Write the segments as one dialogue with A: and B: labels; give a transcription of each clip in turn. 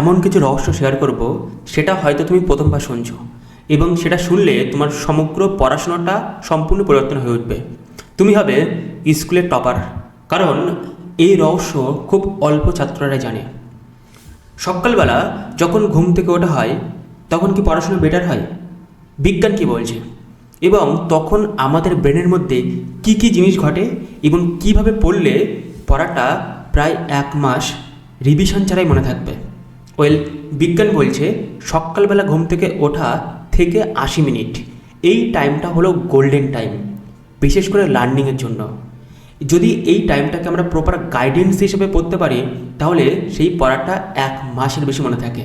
A: এমন কিছু রহস্য শেয়ার করব সেটা হয়তো তুমি প্রথমবার শুনছ এবং সেটা শুনলে তোমার সমগ্র পড়াশোনাটা সম্পূর্ণ পরিবর্তন হয়ে উঠবে তুমি হবে স্কুলের টপার কারণ এই রহস্য খুব অল্প ছাত্ররাই জানে সকালবেলা যখন ঘুম থেকে ওঠা হয় তখন কি পড়াশোনা বেটার হয় বিজ্ঞান কি বলছে এবং তখন আমাদের ব্রেনের মধ্যে কি কি জিনিস ঘটে এবং কিভাবে পড়লে পড়াটা প্রায় এক মাস রিভিশন ছাড়াই মনে থাকবে ওয়েল বিজ্ঞান বলছে সকালবেলা ঘুম থেকে ওঠা থেকে আশি মিনিট এই টাইমটা হলো গোল্ডেন টাইম বিশেষ করে লার্নিংয়ের জন্য যদি এই টাইমটাকে আমরা প্রপার গাইডেন্স হিসেবে পড়তে পারি তাহলে সেই পড়াটা এক মাসের বেশি মনে থাকে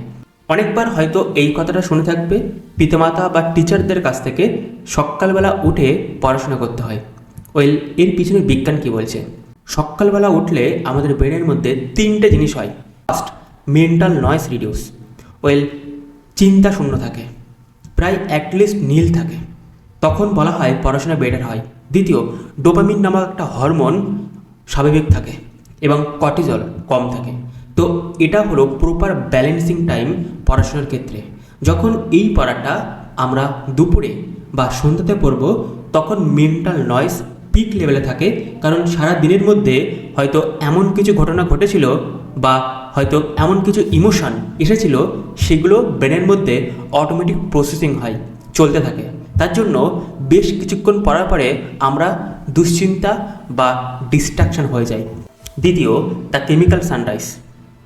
A: অনেকবার হয়তো এই কথাটা শুনে থাকবে পিতামাতা বা টিচারদের কাছ থেকে সকালবেলা উঠে পড়াশোনা করতে হয় ওয়েল এর পিছনে বিজ্ঞান কি বলছে সকালবেলা উঠলে আমাদের ব্রেনের মধ্যে তিনটে জিনিস হয় first mental noise reduce well চিন্তা শূন্য থাকে প্রায় অ্যাটলিস্ট নীল থাকে তখন বলা হয় পড়াশোনা বেটার হয় দ্বিতীয় ডোপামিন নামক একটা হরমোন স্বাভাবিক থাকে এবং কটিজল কম থাকে তো এটা হলো প্রপার ব্যালেন্সিং টাইম পড়াশোনার ক্ষেত্রে যখন এই পড়াটা আমরা দুপুরে বা সন্ধ্যাতে পড়ব তখন মেন্টাল নয়েস পিক লেভেলে থাকে কারণ সারা দিনের মধ্যে হয়তো এমন কিছু ঘটনা ঘটেছিল বা হয়তো এমন কিছু ইমোশান এসেছিল সেগুলো ব্রেনের মধ্যে অটোমেটিক প্রসেসিং হয় চলতে থাকে তার জন্য বেশ কিছুক্ষণ পড়ার পরে আমরা দুশ্চিন্তা বা ডিস্ট্রাকশন হয়ে যাই দ্বিতীয় the chemical sunrise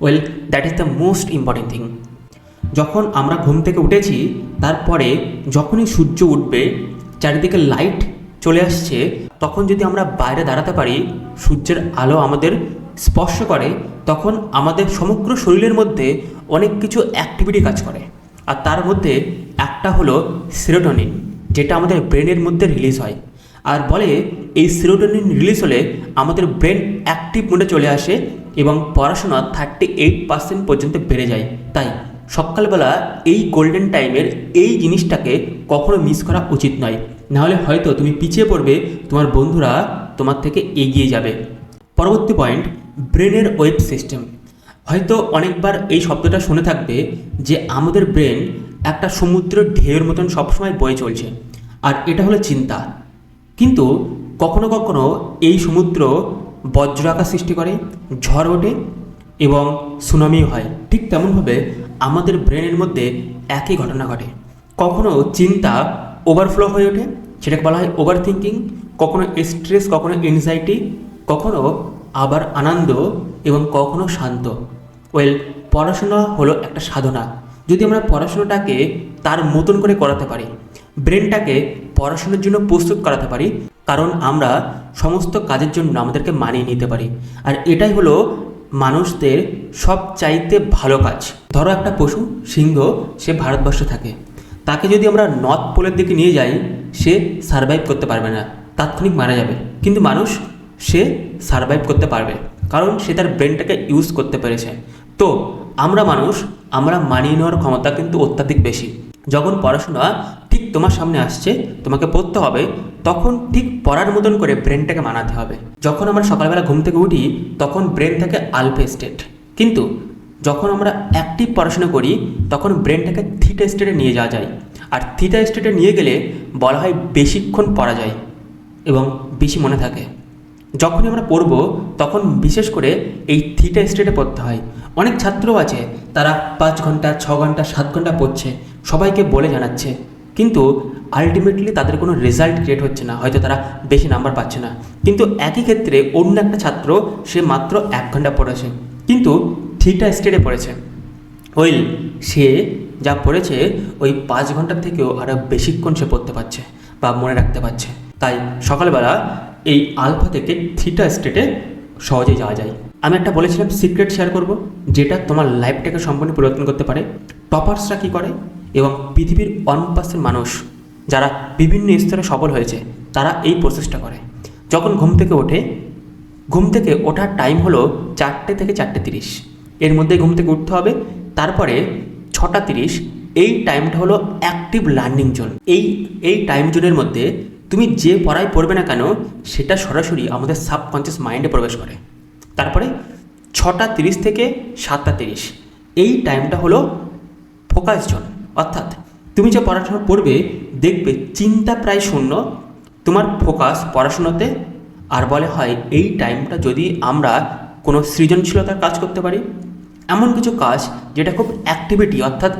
A: well that is the most important thing যখন আমরা ঘুম থেকে উঠেছি তারপরে যখনই সূর্য উঠবে চারিদিকে লাইট চলে আসছে তখন যদি আমরা বাইরে দাঁড়াতে পারি সূর্যের আলো আমাদের স্পর্শ করে তখন আমাদের সমগ্র শরীরের মধ্যে অনেক কিছু অ্যাক্টিভিটি কাজ করে আর তার মধ্যে একটা হলো সিরোটনিন যেটা আমাদের ব্রেনের মধ্যে রিলিজ হয় আর বলে এই সিরোটনিন রিলিজ হলে আমাদের ব্রেন অ্যাক্টিভ মোডে চলে আসে এবং পড়াশোনা থার্টি এইট পার্সেন্ট পর্যন্ত বেড়ে যায় তাই সকালবেলা এই গোল্ডেন টাইমের এই জিনিসটাকে কখনো মিস করা উচিত নয় নাহলে হয়তো তুমি পিছিয়ে পড়বে তোমার বন্ধুরা তোমার থেকে এগিয়ে যাবে পরবর্তী পয়েন্ট ব্রেনের ওয়েব সিস্টেম হয়তো অনেকবার এই শব্দটা শুনে থাকবে যে আমাদের ব্রেন একটা সমুদ্রের ঢেউয়ের মতন সবসময় বয়ে চলছে আর এটা হলো চিন্তা কিন্তু কখনো কখনো এই সমুদ্র বজ্রাকার সৃষ্টি করে ঝড় ওঠে এবং সুনামি হয় ঠিক তেমনভাবে আমাদের ব্রেনের মধ্যে একই ঘটনা ঘটে কখনো চিন্তা ওভারফ্লো হয়ে ওঠে সেটাকে বলা হয় ওভার থিঙ্কিং কখনো স্ট্রেস কখনো এনজাইটি কখনো আবার আনন্দ এবং কখনো শান্ত ওয়েল পড়াশোনা হলো একটা সাধনা যদি আমরা পড়াশোনাটাকে তার মতন করে করাতে পারি ব্রেনটাকে পড়াশোনার জন্য প্রস্তুত করাতে পারি কারণ আমরা সমস্ত কাজের জন্য আমাদেরকে মানিয়ে নিতে পারি আর এটাই হলো মানুষদের সব চাইতে ভালো কাজ ধরো একটা পশু সিংহ সে ভারতবর্ষে থাকে তাকে যদি আমরা নর্থ পোলের দিকে নিয়ে যাই সে সারভাইভ করতে পারবে না তাৎক্ষণিক মারা যাবে কিন্তু মানুষ সে সারভাইভ করতে পারবে কারণ সে তার ব্রেনটাকে ইউজ করতে পেরেছে তো আমরা মানুষ আমরা মানিয়ে নেওয়ার ক্ষমতা কিন্তু অত্যাধিক বেশি যখন পড়াশোনা ঠিক তোমার সামনে আসছে তোমাকে পড়তে হবে তখন ঠিক পড়ার মতন করে ব্রেনটাকে মানাতে হবে যখন আমরা সকালবেলা ঘুম থেকে উঠি তখন ব্রেন থাকে আলফে স্টেট কিন্তু যখন আমরা অ্যাক্টিভ পড়াশোনা করি তখন ব্রেনটাকে থিটা স্টেটে নিয়ে যাওয়া যায় আর থিটা স্টেটে নিয়ে গেলে বলা হয় বেশিক্ষণ পড়া যায় এবং বেশি মনে থাকে যখনই আমরা পড়ব তখন বিশেষ করে এই থিটা স্টেটে পড়তে হয় অনেক ছাত্রও আছে তারা পাঁচ ঘন্টা ছ ঘন্টা সাত ঘন্টা পড়ছে সবাইকে বলে জানাচ্ছে কিন্তু আলটিমেটলি তাদের কোনো রেজাল্ট ক্রিয়েট হচ্ছে না হয়তো তারা বেশি নাম্বার পাচ্ছে না কিন্তু একই ক্ষেত্রে অন্য একটা ছাত্র সে মাত্র এক ঘন্টা পড়েছে কিন্তু থিটা স্টেটে পড়েছে ওই সে যা পড়েছে ওই পাঁচ ঘন্টার থেকেও আরও বেশিক্ষণ সে পড়তে পারছে বা মনে রাখতে পারছে তাই সকালবেলা এই আলফা থেকে থিটা স্টেটে সহজেই যাওয়া যায় আমি একটা বলেছিলাম সিক্রেট শেয়ার করব যেটা তোমার লাইফটাকে সম্পূর্ণ পরিবর্তন করতে পারে টপার্সরা কী করে এবং পৃথিবীর ওয়ান মানুষ যারা বিভিন্ন স্তরে সফল হয়েছে তারা এই প্রসেসটা করে যখন ঘুম থেকে ওঠে ঘুম থেকে ওঠার টাইম হলো চারটে থেকে চারটে তিরিশ এর মধ্যে ঘুম থেকে উঠতে হবে তারপরে ছটা তিরিশ এই টাইমটা হলো অ্যাক্টিভ লার্নিং জোন এই এই টাইম জোনের মধ্যে তুমি যে পড়ায় পড়বে না কেন সেটা সরাসরি আমাদের সাবকনসিয়াস মাইন্ডে প্রবেশ করে তারপরে ছটা তিরিশ থেকে সাতটা তিরিশ এই টাইমটা হলো ফোকাস জোন অর্থাৎ তুমি যে পড়াশোনা পড়বে দেখবে চিন্তা প্রায় শূন্য তোমার ফোকাস পড়াশোনাতে আর বলে হয় এই টাইমটা যদি আমরা কোনো সৃজনশীলতার কাজ করতে পারি এমন কিছু কাজ যেটা খুব অ্যাক্টিভিটি অর্থাৎ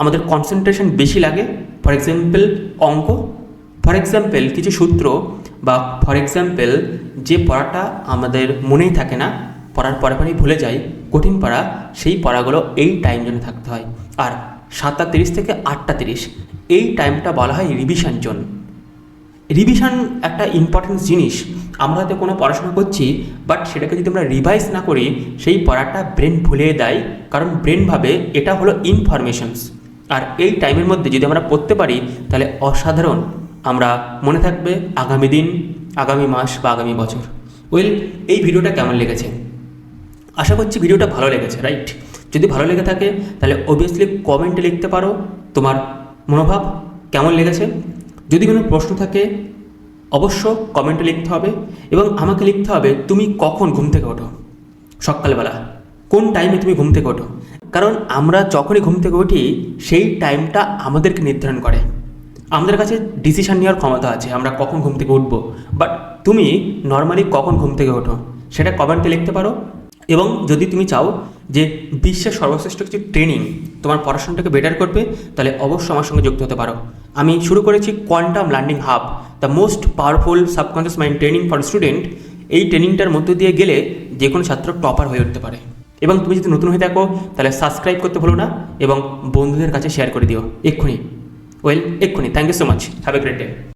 A: আমাদের কনসেন্ট্রেশন বেশি লাগে ফর এক্সাম্পল অঙ্ক ফর এক্সাম্পল কিছু সূত্র বা ফর এক্সাম্পল যে পড়াটা আমাদের মনেই থাকে না পড়ার পরে পরেই ভুলে যাই কঠিন পড়া সেই পড়াগুলো এই টাইম জন্য থাকতে হয় আর সাতটা তিরিশ থেকে আটটা তিরিশ এই টাইমটা বলা হয় রিভিশন জোন রিভিশন একটা ইম্পর্টেন্ট জিনিস আমরা হয়তো কোনো পড়াশোনা করছি বাট সেটাকে যদি আমরা রিভাইজ না করি সেই পড়াটা ব্রেন ভুলে দেয় কারণ ব্রেন ভাবে এটা হলো ইনফরমেশনস আর এই টাইমের মধ্যে যদি আমরা পড়তে পারি তাহলে অসাধারণ আমরা মনে থাকবে আগামী দিন আগামী মাস বা আগামী বছর ওয়েল এই ভিডিওটা কেমন লেগেছে আশা করছি ভিডিওটা ভালো লেগেছে রাইট যদি ভালো লেগে থাকে তাহলে অবভিয়াসলি কমেন্টে লিখতে পারো তোমার মনোভাব কেমন লেগেছে যদি কোনো প্রশ্ন থাকে অবশ্য কমেন্টে লিখতে হবে এবং আমাকে লিখতে হবে তুমি কখন ঘুম থেকে ওঠো সকালবেলা কোন টাইমে তুমি ঘুম থেকে ওঠো কারণ আমরা যখনই ঘুম থেকে উঠি সেই টাইমটা আমাদেরকে নির্ধারণ করে আমাদের কাছে ডিসিশান নেওয়ার ক্ষমতা আছে আমরা কখন ঘুম থেকে উঠবো বাট তুমি নর্মালি কখন ঘুম থেকে ওঠো সেটা কমেন্টে লিখতে পারো এবং যদি তুমি চাও যে বিশ্বের সর্বশ্রেষ্ঠ কিছু ট্রেনিং তোমার পড়াশোনাটাকে বেটার করবে তাহলে অবশ্যই আমার সঙ্গে যুক্ত হতে পারো আমি শুরু করেছি quantum learning hub the most powerful subconscious mind training for student এই ট্রেনিংটার মধ্য দিয়ে গেলে যে কোনো ছাত্র টপার হয়ে উঠতে পারে এবং তুমি যদি নতুন হয়ে থাকো তাহলে সাবস্ক্রাইব করতে ভুলো না এবং বন্ধুদের কাছে শেয়ার করে দিও এক্ষুনি Well, Ekkuni, thank you so much. Have a great day.